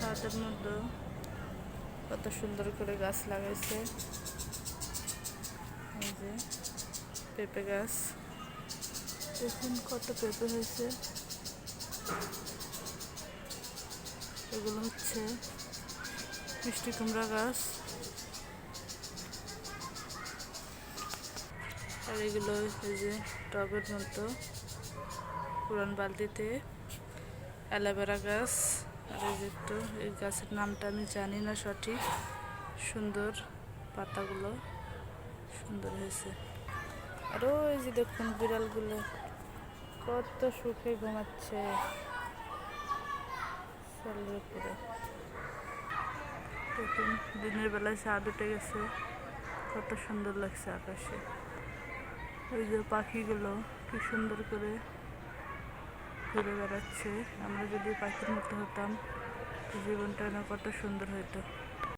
ছাদের মধ্যে কত সুন্দর করে গাছ লাগাইছে। এই যে পেঁপে গাছ। দেখুন কত পেঁপে হয়েছে। এগুলো হচ্ছে মিষ্টি কুমড়া গাছ। আর এগুলো এই যে টবের মতো পুরান বালতিতে অ্যালোভেরা গাছ। একটু এই গাছের নামটা আমি জানি না সঠিক। সুন্দর পাতাগুলো সুন্দর হয়েছে। আর ওই যে দেখুন বিড়ালগুলো কত সুখে ঘুমাচ্ছে। উপরে দেখুন, দিনের বেলায় চাঁদ উঠে গেছে। কত সুন্দর লাগছে আকাশে। ওই যে পাখিগুলো কি সুন্দর করে ঘুরে বেড়াচ্ছে। আমরা যদি পাখির মতো হতাম জীবনটা না কত সুন্দর হতো